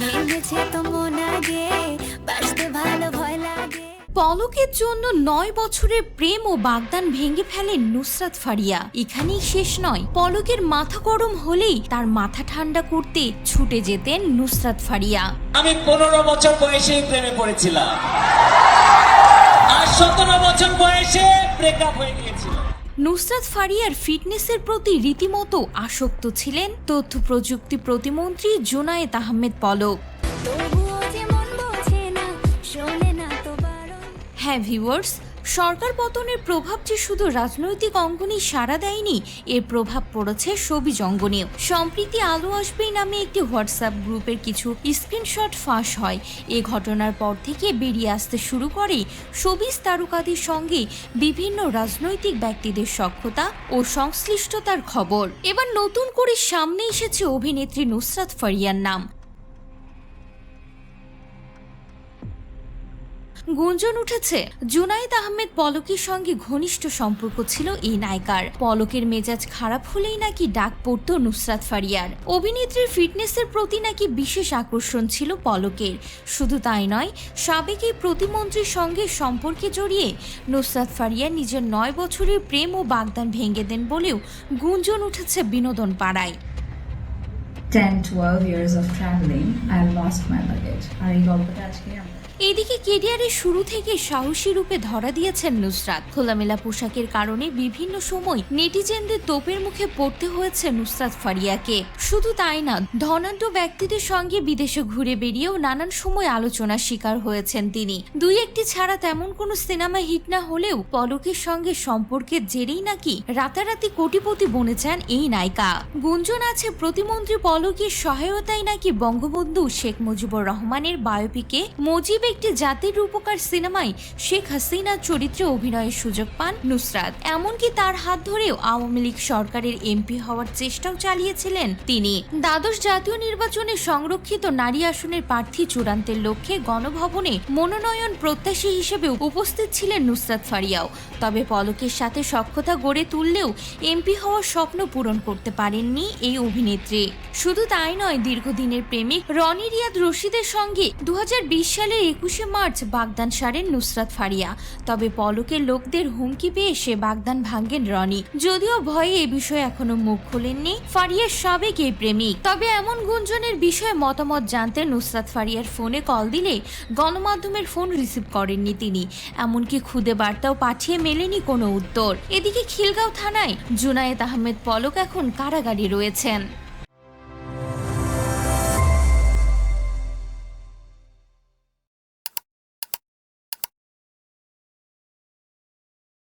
ভেঙেছে তো মন আগে বাসতে ভালো ভয় লাগে। পলকের জন্য নয় বছরের প্রেম ও বাগদান ভেঙে ফেলেন নুসরাত ফারিয়া। এখানেই শেষ নয়। পলকের মাথা গরম হলেই তার মাথা ঠান্ডা করতে ছুটে যেতেন নুসরাত ফারিয়া। আমি পনেরো বছর বয়সেই প্রেমে পড়েছিলাম। আর সতেরো বছর বয়সে ব্রেকআপ হয়ে গিয়েছিল নুসরাত ফারিয়ার ফিটনেসের প্রতি রীতিমতো আসক্ত ছিলেন তথ্য প্রযুক্তি প্রতিমন্ত্রী জোনায়েত আহমেদ পলক। হ্যাঁ ভিউয়ার্স সরকার পতনের প্রভাব যে শুধু রাজনৈতিক অঙ্গনেই সাড়া দেয়নি, এর প্রভাব পড়েছে সবিজ অঙ্গনেও। সম্প্রীতি আলো আসবেই নামে একটি হোয়াটসঅ্যাপ গ্রুপের কিছু স্ক্রিনশট ফাঁস হয়। এ ঘটনার পর থেকে বেরিয়ে আসতে শুরু করে সবিজ তারকাদের সঙ্গে বিভিন্ন রাজনৈতিক ব্যক্তিদের সক্ষতা ও সংশ্লিষ্টতার খবর। এবার নতুন করে সামনে এসেছে অভিনেত্রী নুসরাত ফারিয়ার নাম। গুঞ্জন উঠেছে। জুনাইদ আহমেদ পলকের সঙ্গে ঘনিষ্ঠ সম্পর্ক ছিল এই নায়িকার। পলকের মেজাজ খারাপ হলেই নাকি ডাক পড়তো নুসরাত ফারিয়ার। অভিনেত্রীর ফিটনেসের প্রতি নাকি বিশেষ আকর্ষণ ছিল পলকের। শুধু তাই নয়, সাবেক এই প্রতিমন্ত্রীর সঙ্গে সম্পর্কে জড়িয়ে নুসরাত ফারিয়া নিজের নয় বছরের প্রেম ও বাগদান ভেঙে দেন বলেও গুঞ্জন উঠেছে বিনোদন পাড়ায়। 10 12 years of traveling, I lost my luggage আর এই গল্পটা আজকে আমরা এদিকে কেরিয়ারের শুরু থেকে সাহসী রূপে ধরা দিয়েছেন নুসরাত। খোলামেলা পোশাকের কারণে বিভিন্ন সময় নেটিজেনদের তোপের মুখে পড়তে হয়েছে নুসরাত ফারিয়াকে। শুধু তাই না, ধনাঢ্য ব্যক্তিদের সঙ্গে বিদেশে ঘুরে বেরিয়েও নানান সময় আলোচনার শিকার হয়েছেন তিনি। দুই একটি ছাড়া তেমন কোনো সিনেমা হিট না হলেও পলকের সঙ্গে সম্পর্কের জেরেই নাকি রাতারাতি কোটিপতি বনে যান এই নায়িকা। গুঞ্জন আছে প্রতিমন্ত্রী পলকের সহায়তায় নাকি বঙ্গবন্ধু শেখ মুজিবুর রহমানের বায়োপিকে মুজিব একটি জাতির রূপকার সিনেমায় শেখ হাসিনার চরিত্রে অভিনয়ের সুযোগ পান নুসরাত। এমনকি তার হাত ধরেও আওয়ামী লীগ সরকারের এমপি হওয়ার চেষ্টাও চালিয়েছিলেন তিনি। দ্বাদশ জাতীয় নির্বাচনে সংরক্ষিত নারী আসনের প্রার্থী চূড়ান্তের লক্ষ্যে গণভবনে মনোনয়ন প্রত্যাশী হিসেবে উপস্থিত ছিলেন নুসরাত ফারিয়াও। তবে পলকের সাথে সক্ষতা গড়ে তুললেও এমপি হওয়ার স্বপ্ন পূরণ করতে পারেননি এই অভিনেত্রী। শুধু তাই নয়, দীর্ঘদিনের প্রেমিক রনি রিয়াদ রশিদের সঙ্গে দু সালের একুশে মার্চ বাগদান সারেন নুসরাত ফারিয়া। তবে পলকের লোকদের হুমকি পেয়ে সে বাগদান ভাঙ্গেন রনি। যদিও ভয়ে এ বিষয়ে এখনও মুখ খোলেননি ফারিয়ার সাবেক এই প্রেমিক। তবে এমন গুঞ্জনের বিষয়ে মতামত জানতে নুসরাত ফারিয়ার ফোনে কল দিলে গণমাধ্যমের ফোন রিসিভ করেননি তিনি। এমনকি খুদে বার্তাও পাঠিয়ে মেলেনি কোনো উত্তর। এদিকে খিলগাঁও থানায় জুনায়েদ আহমেদ পলক এখন কারাগারে রয়েছেন।